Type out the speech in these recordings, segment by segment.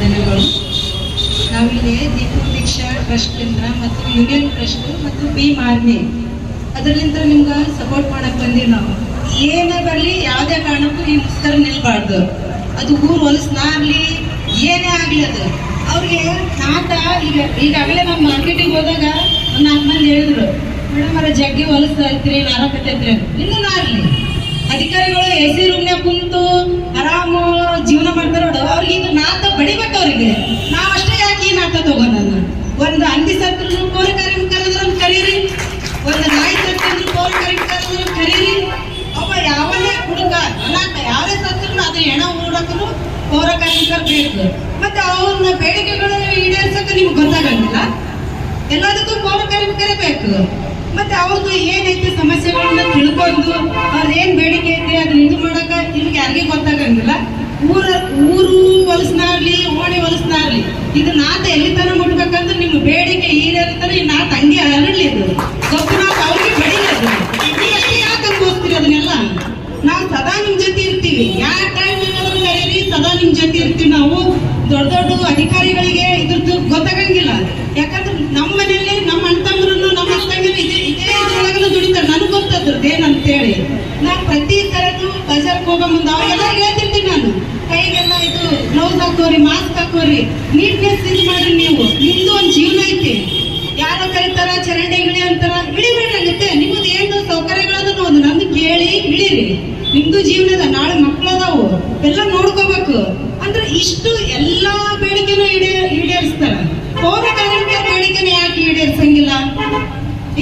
ವಂದನೆಗಳು ನಾವಿಲ್ಲಿ ದೀಪು, ದೀಕ್ಷಾ ಟ್ರಸ್ಟಿಂದ ಮತ್ತು ಯೂನಿಯನ್ ಟ್ರಸ್ಟ್ ಮತ್ತು ಬಿ ಮಾರ್ನಿ ಅದರಿಂದ ನಿಮ್ಗೆ ಸಪೋರ್ಟ್ ಮಾಡಕ್ ಬಂದೀವಿ ನಾವು. ಏನೇ ಬರಲಿ, ಯಾವುದೇ ಕಾರಣಕ್ಕೂ ಈ ಮುಸ್ಕರ ನಿಲ್ಬಾರ್ದು. ಅದು ಊರು ಹೊಲಸ್ನಾಗ್ಲಿ ಏನೇ ಆಗಲಿ ಅದು. ಅವ್ರಿಗೆ ನಾಟ, ಈಗ, ಈಗಾಗಲೇ ನಾವು ಮಾರ್ಕೆಟಿಗೆ ಹೋದಾಗ ಒಂದು ನಾಲ್ಕು ಮಂದಿ ಹೇಳಿದ್ರು, ಮೇಡಮ್ ಅವರ, ಜಗ್ಗಿ ಹೊಲಸ್ತಾ ಇರ್ತೀರಿ ನಾರಕತ್ತೈತ್ರಿ ಇನ್ನೂ ನಾರ್ಲಿ. ಅಧಿಕಾರಿಗಳು ಎ ಸಿ ರೂಮ್ನ್ಯಾಗ ಕುಂತು ಆರಾಮು ಜೀವನ ಮಾಡ್ತಾರ ನೋಡು ಅವ್ರಿಗೆ ಇದು ನಾತ ಬಡಿಬೇಕು ಅವ್ರಿಗೆ ನಾವ್ ಅಷ್ಟೇ ಯಾಕೆ ಈ ನಾತ ತಗೋಣ ಒಂದು ಹಂದಿ ಸತ್ರು ಪೌರ ಕಾರ್ಮಿಕ ಕರೆದ್ರ ಕರೀರಿ ಒಂದು ನಾಯಿ ಸತ್ತಿದ್ರು ಪೌರ ಕಾರ್ಮಿಕ ಕರೆದ್ರ ಕರೀರಿ ಅವ ಯಾವನೇ ಹುಡುಗ ಅನಾಥ ಯಾರೇ ಸತ್ರು ಅದು ಹೆಣ ಹೂಡಕ್ಕೂ ಪೌರ ಕಾರ್ಮಿಕರು ಬೇಕು ಮತ್ತೆ ಅವ್ರನ್ನ ಬೇಡಿಕೆಗಳನ್ನು ಈಡೇರಿಸಕ್ಕೆ ನಿಮ್ಗೆ ಗೊತ್ತಾಗಂಗಿಲ್ಲ ಎಲ್ಲದಕ್ಕೂ ಪೌರ ಕಾರ್ಮಿಕರೇ ಬೇಕು. ಮತ್ತೆ ಅವ್ರದ್ದು ಏನೈತೆ ಸಮಸ್ಯೆಗಳನ್ನ ತಿಳ್ಕೊಂಡು ಅವ್ರದ್ದು ಏನ್ ಬೇಡಿಕೆ ಐತೆ ಅದನ್ನ ಇದು ಮಾಡಕ ನಿಮ್ಗೆ ಯಾರಿಗೆ ಗೊತ್ತಾಗಂಗಿಲ್ಲ ಊರ, ಊರು ಹೊಲಸ್ನಾಗ್ಲಿ ಓಣಿ ಹೊಲಸ್ನಾಗ್ಲಿ ಇದು ನಾತ ಎಲ್ಲಿ ತನ ಮುಟ್ಬೇಕಂದ್ರೆ ನಿಮ್ಮ ಬೇಡಿಕೆ ಈಡೇರ್ತಾನೆ ಈ ನಾತ ಹಂಗೆ ಹರಡ್ಲಿ ಇದು ಗೊತ್ತು ನಾತ ಅವ್ರಿಗೆ ನೀವಷ್ಟೇ ಯಾಕೆ ಅನ್ಕೋಸ್ತೀರಿ ಅದನ್ನೆಲ್ಲ? ನಾವು ಸದಾ ನಿಮ್ ಜೊತೆ ಇರ್ತೀವಿ. ಯಾವ ಟೈಮ್ ಸದಾ ನಿಮ್ ಜೊತೆ ಇರ್ತೀವಿ ನಾವು. ಅಧಿಕಾರಿಗಳಿಗೆ ಇದ್ರದ್ದು ಗೊತ್ತಾಗಂಗಿಲ್ಲ. ಯಾಕಂದ್ರೆ ನಮ್ಮ ಮನೆಯಲ್ಲಿ ನಮ್ಮ ಅಣ್ಣ ತಮ್ಮರನ್ನು ನಮ್ಮ ಅಕ್ಕಂಗಿರು ಇದೇ ಇದೇ ಒಳಗನು ದುಡಿತಾರೆ. ನನಗೆ ಗೊತ್ತದ್ರದ್ದು ಏನಂತೇಳಿ. ನಾನು ಪ್ರತಿ ತರದ್ದು ಬಜಾರ್ಗೆ ಹೋಗೋ ಮುಂದೆ ಹೇಳ್ತಿರ್ತೀನಿ ನಾನು. ಕೈಗೆಲ್ಲ ಇದು ಗ್ಲೌಸ್ ಹಾಕೋರಿ ಮಾಸ್ಕ್ ಹಾಕೋರಿ. ನೀಟ್ನೆಸ್ ಇದು ಮಾಡ್ರಿ ನೀವು. ನಿಮ್ದು ಒಂದು ಜೀವನ ಐತಿ. ಯಾರೋ ಕರೀತಾರ, ಚರಂಡಿ ಇಳಿ ಅಂತಾರ ಇಳಿಬೇಡ್ರಾಗುತ್ತೆ ನಿಮ್ಮದು ಏನು ಸೌಕರ್ಯಗಳದನ್ನು ಒಂದು ನಂದು ಕೇಳಿ ಇಳಿರಿ. ನಿಮ್ದು ಜೀವನದ ನಾಳೆ ಮಕ್ಕಳದಾವು ಎಲ್ಲ ನೋಡ್ಕೋಬೇಕು. ಅಂದ್ರೆ ಇಷ್ಟು ಎಲ್ಲಾ ಬೇಡಿಕೆನೂ ಈಡೇ ಈಡೇರಿಸ್ತಾರ ಪೌರ ಕಾರ್ಮಿಕರ ಬೇಡಿಕೆನ ಯಾಕೆ ಈಡೇರಿಸಂಗಿಲ್ಲ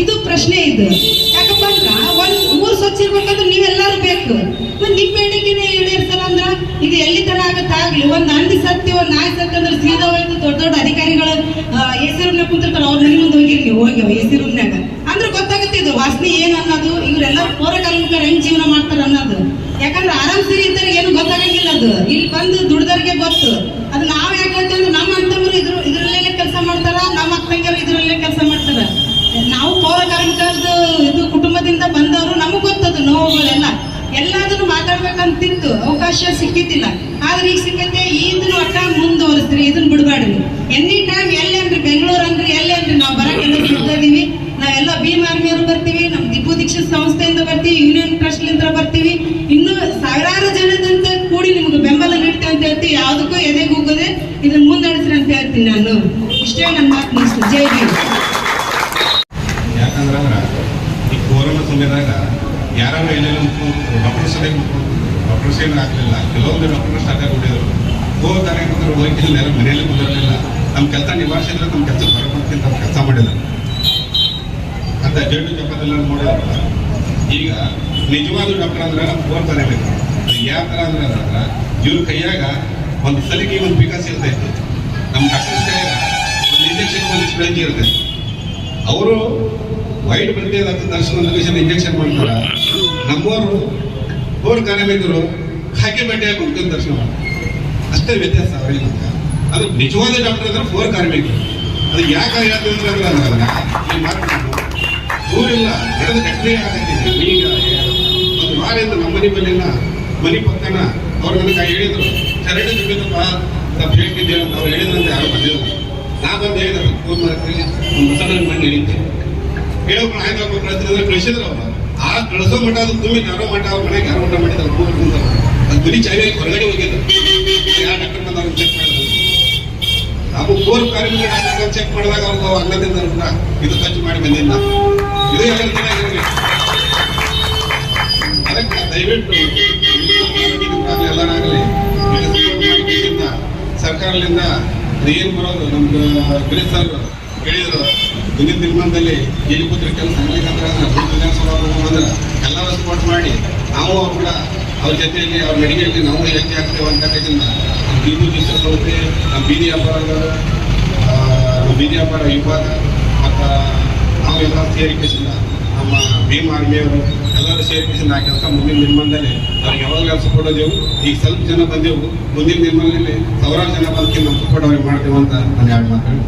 ಇದು ಪ್ರಶ್ನೆ ಇದು. ಯಾಕಪ್ಪ ಅಂದ್ರ ಒಂದ್ ಊರ್ ಸ್ವಚ್ಛ ಇರ್ಬೇಕಂದ್ರೆ ನೀವೆಲ್ಲರೂ ಬೇಕು. ನಿಮ್ ಬೇಡಿಕೆನೇ ಈಡೇರಿಸಲ್ಲ ಅಂದ್ರ ಇದು ಎಲ್ಲಿ ತರ ಆಗತ್ತ ಆಗ್ಲಿ. ಒಂದ್ ಹಂದಿ ಸತ್ತಿ ಒಂದ್ ನಾಯಿ ಸತ್ತಿ ಅಂದ್ರೆ ಸೀದಾ ಹೋಯ್ತು ದೊಡ್ಡ ದೊಡ್ಡ ಅಧಿಕಾರಿಗಳು ಎಸಿ ರೂಮ್ನಾಗ ಕುಂತಿರ್ತಾರ. ಅವ್ರ ಮನೆ ಮುಂದೆ ಹೋಗಿರಿ ನೀವು ಹೋಗಿ ಎ ಸಿ ರೂಮ್ನಾಗ ಅಂದ್ರೆ ಗೊತ್ತಾಗುತ್ತೆ ಇದು ವಾಸನೆ ಏನ್ ಅನ್ನೋದು. ಇವ್ರೆಲ್ಲರೂ ಪೌರ ಕಾರ್ಮಿಕರು ಹೆಂಗ್ ಜೀವನ ಮಾಡ್ತಾರ ಅನ್ನೋದು. ಯಾಕಂದ್ರೆ ಆರಾಮ್ ಸಿರಿ ಇದ್ದರೆ ಏನು ಗೊತ್ತಾಗಂಗಿಲ್ಲ ಅದು. ಇಲ್ಲಿ ಬಂದು ದುಡ್ದವ್ರಿಗೆ ಗೊತ್ತು. ಅದನ್ನ ಯಾಕೆ ಹೇಳ್ತೇವೆ ನಮ್ಮ ಅಂತವರು ಇದ್ರ ಇದ್ರಲ್ಲೇ ಕೆಲಸ ಮಾಡ್ತಾರ ನಮ್ಮ ಅಕ್ಕಂಗಿಯರು ಇದ್ರಲ್ಲೇ ಕೆಲಸ ಮಾಡ್ತಾರ ನಾವು ಪೌರ ಕಾರ್ಮಿಕರದ್ದು ಇದು ಕುಟುಂಬದಿಂದ ಬಂದವರು ನಮಗ್ ಗೊತ್ತದು ನೋವುಗಳೆಲ್ಲ ಎಲ್ಲದನ್ನು ಮಾತಾಡ್ಬೇಕಂತಿತ್ತು, ಅವಕಾಶ ಸಿಕ್ಕಿದ್ದಿಲ್ಲ. ಆದ್ರೆ ಈಗ ಸಿಕ್ಕತ್ತೆ ಇದನ್ನ ಒಟ್ಟ ಮುಂದುವರಿಸ್ರಿ ಇದನ್ನ ಬಿಡಬೇಡ್ರಿ. ಎನಿ ಟೈಮ್ ಎಲ್ಲೇನ್ರಿ ಬೆಂಗಳೂರು ಅಂದ್ರೆ ಎಲ್ಲಿ ಅಂದ್ರೆ ನಾವು ಬರಕ್ಕೆಲ್ಲ ಸಿಗ್ತಾ ಇದೀವಿ. ನಾವೆಲ್ಲ ಭೀಮ್ ಆರ್ಮಿಯವರು ಬರ್ತೀವಿ ನಮ್ಮ ದಿಪ್ಪು ದೀಕ್ಷಿತ್ ಸಂಸ್ಥೆಯಿಂದ ಬರ್ತೀವಿ, ಯೂನಿಯನ್ ಟ್ರಸ್ಟ್ ಲಿಂದ ಬರ್ತೀವಿ. ಇನ್ನು ಸಾವಿರಾರು ಜನದಂತ ಕೂಡಿ ನಿಮ್ಗೆ ಬೆಂಬಲ ನೀಡ್ತೇವೆ ಅಂತ ಹೇಳ್ತೀವಿ ಯಾವ್ದಕ್ಕೂ ಎದೆಗೂಗದೆ ಇದನ್ನ ಮುಂದಡಿಸ್ರಿ ಅಂತ ಹೇಳ್ತೀನಿ ನಾನು. ಇಷ್ಟೇ ನನ್ನ ಮಾತು ಮುಗಿಸ್ತು ಜೈ ಭೀಮ್. ಯಾಕಂದ್ರೆ ಈ ಕೊರೋನಾ ಸಮಯದಾಗ ಯಾರು ಎಲ್ಲೆಲ್ಲ ಡಾಕ್ಟರ್ ಮುಟ್ಕೊಂಡು ಡಾಕ್ಟರ್ಸ್ ಏನು ಆಗಲಿಲ್ಲ. ಕೆಲವೊಂದು ಡಾಕ್ಟರ್ ಸ್ಟಾರ್ಟ್ ಆಗಿಬಿಟ್ಟಿದ್ರು. ಹೋಗ್ತಾರೆ ಯಾಕಂದ್ರೆ ಹೋಗಿಲ್ಲ ಯಾರು ಮನೆಯಲ್ಲಿ ಕುಂದಿರಲಿಲ್ಲ ನಮ್ಮ ಕೆಲಸ ನಿಭಾಯಿಸಿದ್ರೆ ನಮ್ಮ ಕೆಲಸ ನಮ್ಮ ಕೆಲಸ ಮಾಡಿಲ್ಲ. ಅಂತ ಜಡ್ಡು ಜಪದೆಲ್ಲ ನೋಡಿದ್ರಲ್ಲ. ಈಗ ನಿಜವಾದ ಡಾಕ್ಟರ್ ಅಂದ್ರೆ ಓದ್ತಾನೆ ಬೇಕು. ಅದು ಯಾವ ಥರ ಅಂದ್ರೆ ಅಂದ್ರೆ ಇವ್ರ ಕೈಯಾಗ ಒಂದು ಸಲಿಗೆ ಒಂದು ವಿಕಾಸ ಇರ್ತೈತಿ ನಮ್ಮ ಡಾಕ್ಟರ್ ಒಂದು ಇಂಜೆಕ್ಷನ್ ಒಂದು ಸ್ಪ್ರಿಂಗ್ ಇರ್ತೈತಿ. ಅವರು ವೈಟ್ ಬಂದಿ ದರ್ಶನ ದರ್ಶನ ಇಂಜೆಕ್ಷನ್ ಮಾಡ್ತಾರ. ನಮ್ಮವರು ಹೋರ್ ಕಾರ್ಮಿಕರು ಖಾಕಿ ಬಟ್ಟೆ ಹಾಕೊಂಡು ದರ್ಶನ ಮಾಡ್ತಾರೆ. ಅಷ್ಟೇ ವ್ಯತ್ಯಾಸ ಅವರಿಗೆ ಅದು ನಿಜವಾದ ಡಾಕ್ಟರ್ ಅಂದ್ರೆ ಫೋರ್ ಕಾರ್ಮಿಕರು ಅದು ಯಾಕೆ ಹೇಳ್ತೀವಿ ಅಂದ್ರೆ ಅಂದ್ರೆ ಈ ಮಾತು ಊರಿಲ್ಲ ನಡೆದ ಘಟನೆ ಆಗತ್ತಿದೆ ಈಗ ನಮ್ಮ ಮನೆ ಬಲ್ಲಿನ ಮನೆ ಪಕ್ಕನ ಅವ್ರು ನನಗೆ ಹೇಳಿದ್ರು ಚರಂಡಿ ತುಂಬಿದಪ್ಪ ನಾವು ಹೇಳ್ತಿದ್ದೇವೆ ಅಂತ ಅವ್ರು ಹೇಳಿದ್ರಂತೆ ಯಾರು ಬಂದಿಲ್ಲ. ನಾ ಬಂದು ಹೇಳಿದ್ರು ಫೋನ್ ಮಾಡ್ತೀನಿ. ಒಂದು ಹೊಸ ಮಣ್ಣು ಹಿಡಿತೆ ಹೇಳೋಕೆ ಆಯ್ತು ಕಳಿಸಿದ್ರೆ ಕಳಿಸಿದ್ರು ಅವ್ರು. ಕಳಿಸೋ ಮಠ ಅದು ಭೂಮಿ ಯಾರೋ ಮಠ ಅವ್ರ ಮನೆಗೆ ಯಾರೋ ಮಠ ಮಾಡಿದ್ರು ಭೂಮಿ ಕುಂತರು ಅದು ಬರೀ ಚಾವಿಯಾಗಿ ಹೊರಗಡೆ ಹೋಗಿದ್ರು ಯಾವ ಡಾಕ್ಟರ್ ಬಂದು ಅವ್ರು ಚೆಕ್ ಮಾಡಿದ್ರು. ನಾವು ಕೋರ್ ಕಾರ್ಮಿಕ ಚೆಕ್ ಮಾಡಿದಾಗ ಅವ್ರು ಅನ್ನದಿಂದ ಕೂಡ ಇದು ಖರ್ಚು ಮಾಡಿ ಬಂದಿಲ್ಲ ಇದು ಯಾವ ಅದಕ್ಕೆ ದಯವಿಟ್ಟು ಎಲ್ಲರಾಗಲಿ ಸರ್ಕಾರದಿಂದ ಏನು ಬರೋದು? ನಮ್ದು ಗಿರೀಶ್ ಸರ್ ಹೇಳಿದ್ರು. ಮುಂದಿನ ನಿರ್ಮಾಣದಲ್ಲಿ ಜೈಲಿಪುತ್ರ ಕೆಲಸ ಆಗ್ಲಿಕ್ಕಂದ್ರೆ ವಿಧಾನಸಭಾ ಅಂದ್ರೆ ಎಲ್ಲರೂ ಸಪೋರ್ಟ್ ಮಾಡಿ ನಾವು ಕೂಡ ಅವ್ರ ಜೊತೆಯಲ್ಲಿ, ಅವ್ರ ನಡಿಗೆಯಲ್ಲಿ ನಾವು ಹೆಜ್ಜೆ ಆಗ್ತೇವೆ ಅಂತ ಕಡೆಯಿಂದ ನಮ್ಮ ಬೀದಿ ಹೋಗುತ್ತೆ ನಮ್ಮ ಬೀದಿ ವ್ಯಾಪಾರಗಳ ಬೀದಿ ವ್ಯಾಪಾರ ವಿಭಾಗ ಮತ್ತು ನಾವೆಲ್ಲ ಸೇರಿಕೆಸಿಂದ ನಮ್ಮ ಭೀಮ್ ಆರ್ಮಿಯವರು ಎಲ್ಲರೂ ಸೇರಿಕೆಸಿಂದ ಆ ಕೆಲಸ ಮುಂದಿನ ನಿರ್ಮಾಣದಲ್ಲಿ ಅವ್ರಿಗೆ ಯಾವಾಗ ಕೆಲಸ ಕೊಡೋದೇವು, ಈಗ ಸ್ವಲ್ಪ ಜನ ಬಂದೆವು, ಮುಂದಿನ ನಿರ್ಮಾಣದಲ್ಲಿ ಸಾವಿರಾರು ಜನ ಬಂದು ನಮ್ಮ ಸಪೋರ್ಟ್ ಅವ್ರಿಗೆ ಮಾಡ್ತೇವೆ ಅಂತ ನಾನು ಎರಡು ಮಾತಾಡಿ